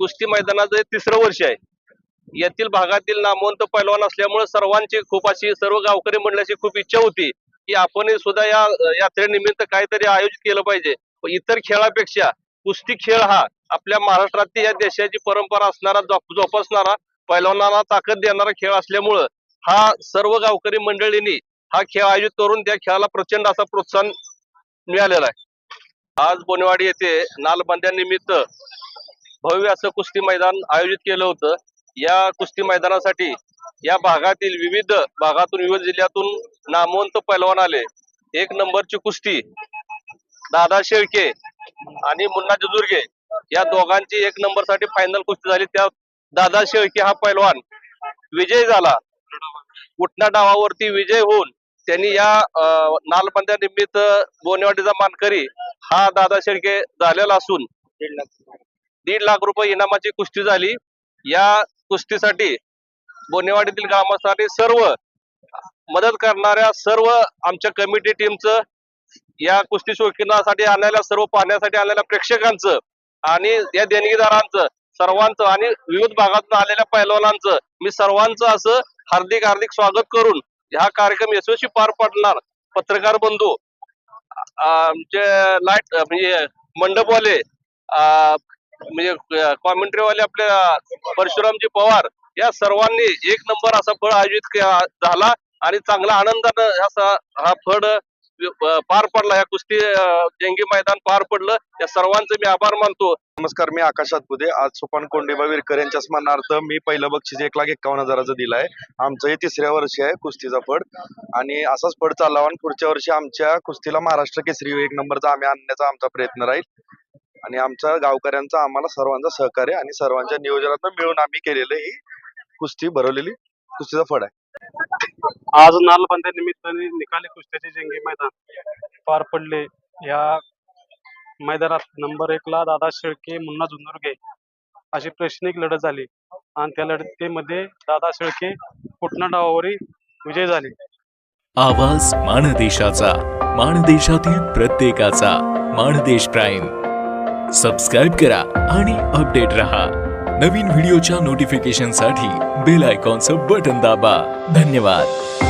कुस्ती मैदानाचं तिसरं वर्ष आहे. यातील भागातील नामवंत पैलवान असल्यामुळे सर्वांची खूप अशी सर्व गावकरी मंडळाची खूप इच्छा होती की आपण सुद्धा या यात्रेनिमित्त काहीतरी आयोजित केलं पाहिजे. इतर खेळापेक्षा कुस्ती खेळ हा आपल्या महाराष्ट्रातील या देशाची परंपरा असणारा जोपासणारा पैलवानाला ताकद देणारा खेळ असल्यामुळं हा सर्व गावकरी मंडळींनी हा खेळ आयोजित करून त्या खेळाला प्रचंड असा प्रोत्साहन मिळालेला आहे. आज बोनेवाडी येथे नालबंद्यानिमित्त भव्य असं कुस्ती मैदान आयोजित केलं होतं. या कुस्ती मैदानासाठी या भागातील विविध भागातून विविध जिल्ह्यातून नामवंत पैलवान आले. एक नंबरची कुस्ती दादा शेळके आणि मुन्ना जजुर्गे या दोघांची एक नंबरसाठी फायनल कुस्ती झाली. त्या दादा शेळके हा पैलवान विजय झाला. उठणा डावावरती विजय होऊन त्यांनी या अं, नालबंद्या निमित्त बोनेवाडीचा मानकरी हा दादा शेळके झालेला असून दीड लाख रुपये इनामाची कुस्ती झाली. या कुस्तीसाठी बोनेवाडीतील ग्रामस्थांनी सर्व मदत करणाऱ्या सर्व आमच्या कमिटी टीमचं या कुस्ती शौकीनासाठी आणलेल्या सर्व पाहण्यासाठी आलेल्या प्रेक्षकांचं आणि या देणगीदारांचं सर्वांचं आणि विविध भागातून आलेल्या पैलवानांचं मी सर्वांचं असं हार्दिक हार्दिक स्वागत करून हा कार्यक्रम यशस्वी पार पडणार. पत्रकार बंधू आमचे लाइट म्हणजे मंडपवाले म्हणजे कॉमेंट्रीवाले आपल्या परशुरामजी पवार या सर्वांनी एक नंबर असा फळ आयोजित झाला आणि चांगला आनंदानं असा हा फळ पार पडला. या कुस्ती अ, जंगी मैदान पार पडलं. या सर्वांचे मी आभार मानतो. नमस्कार मी आकाशात बुधे आज सोपान कोंडेबा विरकर यांच्या स्मरणार्थ मी पहिलं बक्षीस एक लाख एकावन्न हजाराचं दिलंय. आमचं हे तिसऱ्या वर्षी आहे कुस्तीचा फड. आणि असाच फड चालावा आणि पुढच्या वर्षी आमच्या कुस्तीला महाराष्ट्र केसरी एक नंबरचा आम्ही आणण्याचा आमचा प्रयत्न राहील. आणि आमच्या गावकऱ्यांचा आम्हाला सर्वांचा सहकार्य आणि सर्वांच्या नियोजनातून मिळून आम्ही केलेलं ही कुस्ती भरवलेली. कुस्तीचा फड आहे. आज नालबंद्या निमित्ताने निकाली कुस्त्याचे जंगी मैदान पार पडले. या मैदानात नंबर एक ला दादा शेळके मुन्ना झुंजुर्गे अशी प्रश्निक लढत झाली. आणि त्या लढतीमध्ये दादा शेळके पुटणा डावावरील विजय झाले. आवाज माणदेशाचा माणदेशातील प्रत्येकाचा माणदेश प्राईम. सबस्क्राईब करा आणि अपडेट रहा. नवीन व्हिडिओच्या नोटिफिकेशनसाठी बेल आयकॉनचं बटन दाबा. धन्यवाद.